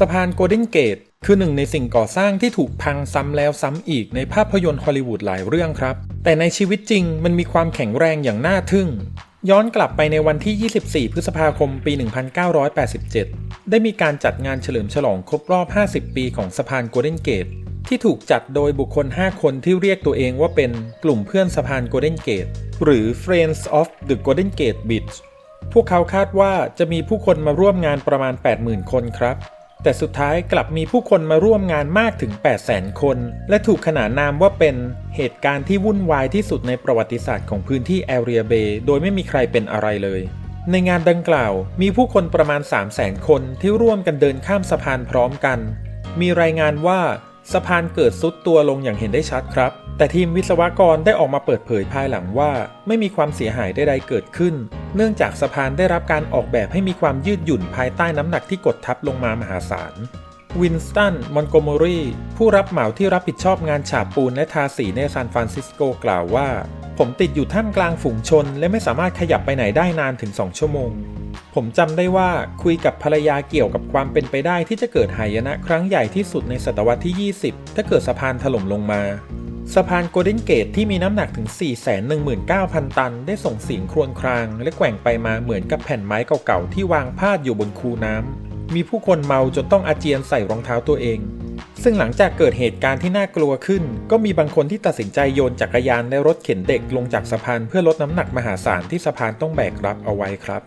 สะพานโกลเด้นเกตคือหนึ่งในสิ่งก่อสร้างที่ถูกพังซ้ำแล้วซ้ำอีกในภาพยนตร์ฮอลลีวูดหลายเรื่องครับ แต่ในชีวิตจริงมันมีความแข็งแรงอย่างน่าทึ่ง ย้อนกลับไปในวันที่ 24 พฤษภาคม ปี 1987 ได้มีการจัดงานเฉลิมฉลองครบรอบ 50 ปีของสะพานโกลเด้นเกตที่ถูกจัดโดยบุคคล 5 คนที่เรียกตัวเองว่าเป็นกลุ่มเพื่อนสะพานโกลเด้นเกตหรือ Friends of the Golden Gate Bridge พวกเขาคาดว่าจะมีผู้คนมาร่วมงานประมาณ 80,000 คนครับ แต่สุดท้ายกลับมีผู้คนมาร่วมงานมากถึง 800,000 คน และถูกขนานนามว่าเป็นเหตุการณ์ที่วุ่นวายที่สุดในประวัติศาสตร์ของพื้นที่แอเรียเบย์โดยไม่มีใครเป็นอะไรเลยในงานดังกล่าวมีผู้คนประมาณ 300,000 คนที่ร่วมกันเดินข้ามสะพานพร้อมกัน มีรายงานว่าสะพานเกิดซุดตัวลงอย่างเห็นได้ชัดครับ แต่ทีมวิศวกรได้ออกมาเปิดเผยภายหลังว่า ไม่มีความเสียหายใดๆเกิดขึ้น เนื่องจากสะพานได้รับการออกแบบให้มีความยืดหยุ่นภายใต้น้ำหนักที่กดทับลงมามหาศาลวินสตัน มอนโกเมอรี ผู้รับเหมาที่รับผิดชอบงานฉาบปูนและทาสีในซานฟรานซิสโกกล่าวว่า ผมติดอยู่ท่ามกลางฝูงชน และไม่สามารถขยับไปไหนได้นานถึง 2 ชั่วโมง ผมจำได้ว่าคุยกับภรรยาเกี่ยวกับความเป็นไปได้ที่จะเกิดหายนะครั้งใหญ่ที่สุดในศตวรรษที่ 20 ถ้าเกิดสะพานถล่มลงมา สะพานโกลเด้นเกตที่มีน้ำหนักถึง 419,000 ตัน ได้ส่งเสียงครวญคราง และแกว่งไปมาเหมือนกับแผ่นไม้เก่าๆ ที่วางพาดอยู่บนคูน้ำ มีผู้คนเมาจนต้องอาเจียนใส่รองเท้าตัวเอง ซึ่งหลังจากเกิดเหตุการณ์ที่น่ากลัวขึ้น ก็มีบางคนที่ตัดสินใจโยนจักรยานและรถเข็นเด็กลงจากสะพานเพื่อลดน้ำหนักมหาศาลที่สะพานต้องแบกรับเอาไว้ครับ